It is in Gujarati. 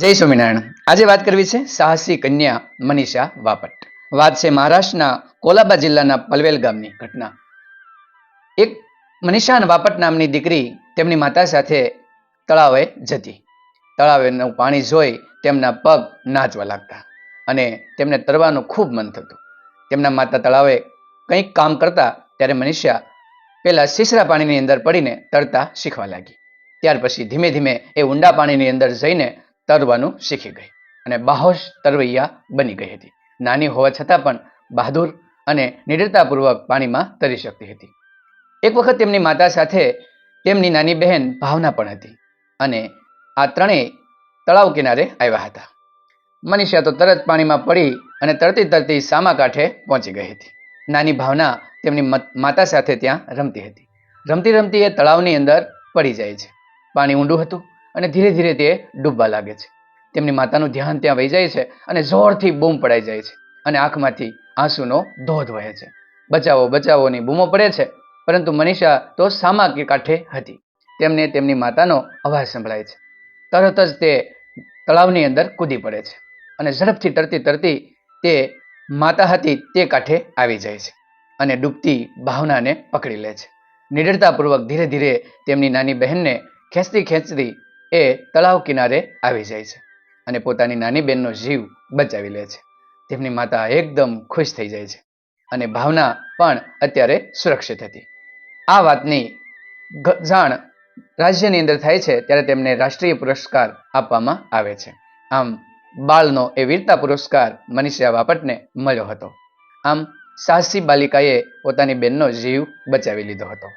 જય સ્વામિનારાયણ. આજે વાત કરવી છે સાહસી કન્યા મનીષા વાપટ. વાત છે મહારાષ્ટ્રના કોલાબા જિલ્લાના પલવેલ ગામની ઘટના. એક મનીષા વાપટ નામની દીકરી તેમની માતા સાથે તળાવે જતી. તળાવેનું પાણી જોઈ તેમના પગ નાચવા લાગતા અને તેમને તરવાનું ખૂબ મન થતું. તેમના માતા તળાવે કંઈક કામ કરતા ત્યારે મનીષા પેલા સીસરા પાણીની અંદર પડીને તરતા શીખવા લાગી. ત્યાર પછી ધીમે ધીમે એ ઊંડા પાણીની અંદર જઈને તરવાનું શીખી ગઈ અને બાહોશ તરવૈયા બની ગઈ હતી. નાની હોવા છતાં પણ બહાદુર અને નિડરતાપૂર્વક પાણીમાં તરી શકતી હતી. એક વખત તેમની માતા સાથે તેમની નાની બહેન ભાવના પણ હતી અને આ ત્રણેય તળાવ કિનારે આવ્યા હતા. મનીષા તો તરત પાણીમાં પડી અને તરતી તરતી સામા કાંઠે પહોંચી ગઈ હતી. નાની ભાવના તેમની માતા સાથે ત્યાં રમતી હતી. રમતી રમતી એ તળાવની અંદર પડી જાય છે. પાણી ઊંડું હતું. અને ધીરે ધીરે તે ડૂબવા લાગે છે. તેમની માતાનું ધ્યાન ત્યાં વહી જાય છે અને જોરથી બૂમ પડાઈ જાય છે અને આંખમાંથી આંસુનો ધોધ વહે છે. બચાવો બચાવોની બૂમો પડે છે, પરંતુ મનીષા તો સામા કે કાંઠે હતી. તેમને તેમની માતાનો અવાજ સંભળાય છે. તરત જ તે તળાવની અંદર કૂદી પડે છે અને ઝડપથી તરતી તરતી તે માતા હતી તે કાંઠે આવી જાય છે અને ડૂબતી ભાવનાને પકડી લે છે. નિડરતાપૂર્વક ધીરે ધીરે તેમની નાની બહેનને ખેંચતી ખેંચતી એ તળાવ કિનારે આવી જાય છે અને પોતાની નાની બહેનનો જીવ બચાવી લે છે. તેમની માતા એકદમ ખુશ થઈ જાય છે અને ભાવના પણ અત્યારે સુરક્ષિત હતી. આ વાતની જાણ રાજ્યની અંદર થાય છે ત્યારે તેમને રાષ્ટ્રીય પુરસ્કાર આપવામાં આવે છે. આમ, બાળનો એ વીરતા પુરસ્કાર મનીષા બાપટને મળ્યો હતો. આમ, સાહસી બાલિકાએ પોતાની બેનનો જીવ બચાવી લીધો હતો.